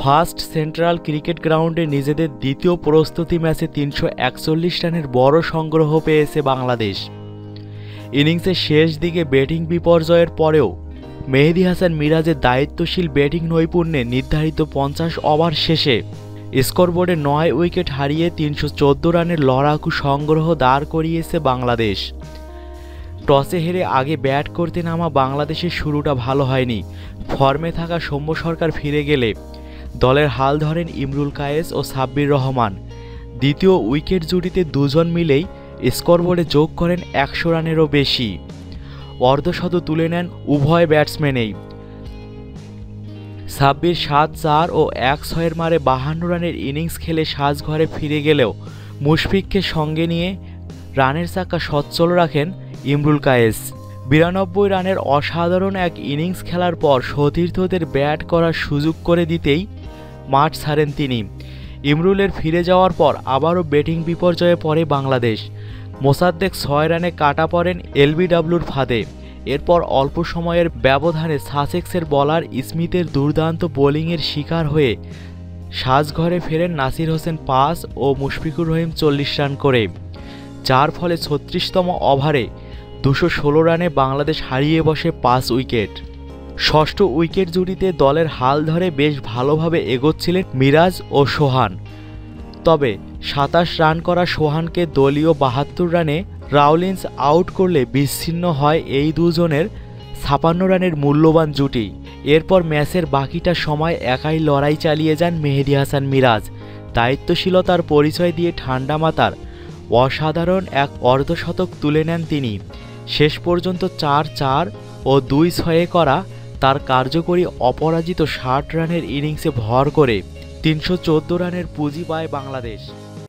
First central cricket গ্রাউন্ডে নিজেদের দ্বিতীয় প্রস্তুতি ম্যাচে তিনশো একচল্লিশ রানের বড় সংগ্রহ পেয়েছে বাংলাদেশ। ইনিংসের শেষ দিকে ব্যাটিং বিপর্যয়ের পরেও মেহেদি হাসান মিরাজের দায়িত্বশীল ব্যাটিং নৈপুণ্যে নির্ধারিত পঞ্চাশ ওভার শেষে স্কোরবোর্ডে নয় উইকেট হারিয়ে তিনশো চোদ্দ রানের লড়াকু সংগ্রহ দাঁড় করিয়েছে বাংলাদেশ। টসে হেরে আগে ব্যাট করতে নামা বাংলাদেশের শুরুটা ভালো হয়নি। ফর্মে থাকা সৌম্য সরকার ফিরে গেলে দলের হাল ধরেন ইমরুল কায়েস ও সাব্বির রহমান। দ্বিতীয় উইকেট জুটিতে দুজন মিলেই স্কোরবোর্ডে যোগ করেন একশো রানেরও বেশি। অর্ধশত তুলে নেন উভয় ব্যাটসম্যানেই। সাব্বির সাত চার ও এক ছয়ের মারে বাহান্ন রানের ইনিংস খেলে সাজঘরে ফিরে গেলেও মুশফিককে সঙ্গে নিয়ে রানের চাকা সচ্ছল রাখেন ইমরুল কায়েস। বিরানব্বই রানের অসাধারণ এক ইনিংস খেলার পর সতীর্থদের ব্যাট করার সুযোগ করে দিতেই মাঠ ছাড়েন তিনি। ইমরুলের ফিরে যাওয়ার পর আবারও ব্যাটিং বিপর্যয়ে পড়ে বাংলাদেশ। মোসাদ্দেক ছয় রানে কাটা পড়েন এলবিডাব্লুর ফাঁদে। এরপর অল্প সময়ের ব্যবধানে সাসেক্সের বলার স্মিথের দুর্দান্ত বোলিংয়ের শিকার হয়ে সাজঘরে ফেরেন নাসির হোসেন পাঁচ ও মুশফিকুর রহিম চল্লিশ রান করে। যার ফলে ছত্রিশতম ওভারে দুশো রানে বাংলাদেশ হারিয়ে বসে পাঁচ উইকেট। ষষ্ঠ উইকেট জুটিতে দলের হাল ধরে বেশ ভালোভাবে এগোচ্ছিলেন মিরাজ ও সোহান। তবে সাতাশ রান করা সোহানকে দলীয় বাহাত্তর রানে রাউলিন্স আউট করলে বিচ্ছিন্ন হয় এই দুজনের ছাপান্ন রানের মূল্যবান জুটি। এরপর ম্যাচের বাকিটা সময় একাই লড়াই চালিয়ে যান মেহেদি হাসান মিরাজ। দায়িত্বশীলতার পরিচয় দিয়ে ঠান্ডা মাতার অসাধারণ এক অর্ধশতক তুলে নেন তিনি। শেষ পর্যন্ত চার চার ও দুই ছয়ে করা তার কার্যকরী অপরাজিত ষাট রানের ইনিংসে ভর করে তিনশো চোদ্দ রানের পুঁজি পায় বাংলাদেশ।